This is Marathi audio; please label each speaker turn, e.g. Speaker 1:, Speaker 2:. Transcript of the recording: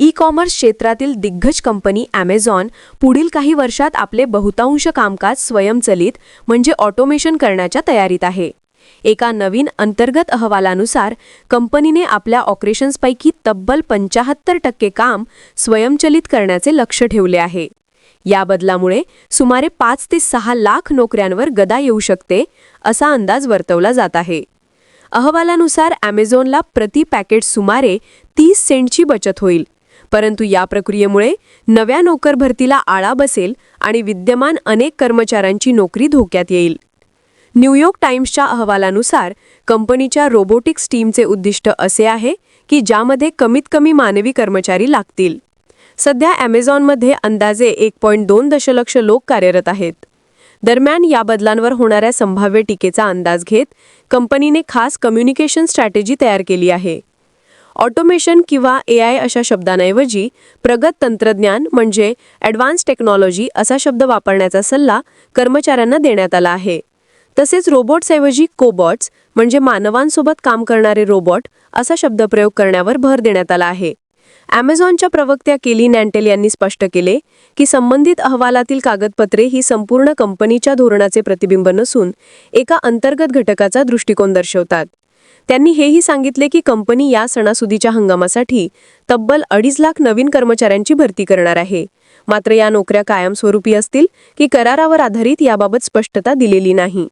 Speaker 1: ई कॉमर्स क्षेत्रातील दिग्गज कंपनी ॲमेझॉन पुढील काही वर्षात आपले बहुतांश कामकाज स्वयंचलित म्हणजे ऑटोमेशन करण्याच्या तयारीत आहे. एका नवीन अंतर्गत अहवालानुसार कंपनीने आपल्या ऑपरेशन्सपैकी तब्बल पंचाहत्तर टक्के काम स्वयंचलित करण्याचे लक्ष ठेवले आहे. या बदलामुळे सुमारे पाच ते सहा लाख नोकऱ्यांवर गदा येऊ शकते असा अंदाज वर्तवला जात आहे. अहवालानुसार ॲमेझॉनला प्रति पॅकेट सुमारे तीस सेंटची बचत होईल. परंतु या प्रक्रियेमुळे नव्या नोकर भरतीला आळा बसेल आणि विद्यमान अनेक कर्मचाऱ्यांची नोकरी धोक्यात येईल. न्यूयॉर्क टाइम्सच्या अहवालानुसार कंपनीच्या रोबोटिक्स टीमचे उद्दिष्ट असे आहे की ज्यामध्ये कमीत कमी मानवी कर्मचारी लागतील. सध्या ॲमेझॉनमध्ये अंदाजे एक पॉईंट दोन दशलक्ष लोक कार्यरत आहेत. दरम्यान या बदलांवर होणाऱ्या संभाव्य टीकेचा अंदाज घेत कंपनीने खास कम्युनिकेशन स्ट्रॅटेजी तयार केली आहे. ऑटोमेशन किंवा ए आय अशा शब्दांऐवजी प्रगत तंत्रज्ञान म्हणजे ॲडव्हान्स टेक्नॉलॉजी असा शब्द वापरण्याचा सल्ला कर्मचाऱ्यांना देण्यात आला आहे. तसेच रोबोट्सऐवजी कोबॉट्स म्हणजे मानवांसोबत काम करणारे रोबोट असा शब्दप्रयोग करण्यावर भर देण्यात आला आहे. ॲमेझॉनच्या प्रवक्त्या केली नॅन्टेल यांनी स्पष्ट केले की संबंधित अहवालातील कागदपत्रे ही संपूर्ण कंपनीच्या धोरणाचे प्रतिबिंब नसून एका अंतर्गत घटकाचा दृष्टिकोन दर्शवतात. त्यांनी हेही सांगितले की कंपनी या सणासुदीच्या हंगामासाठी तब्बल अडीच लाख नवीन कर्मचाऱ्यांची भरती करणार आहे. मात्र या नोकऱ्या कायमस्वरूपी असतील की करारावर आधारित याबाबत स्पष्टता दिलेली नाही.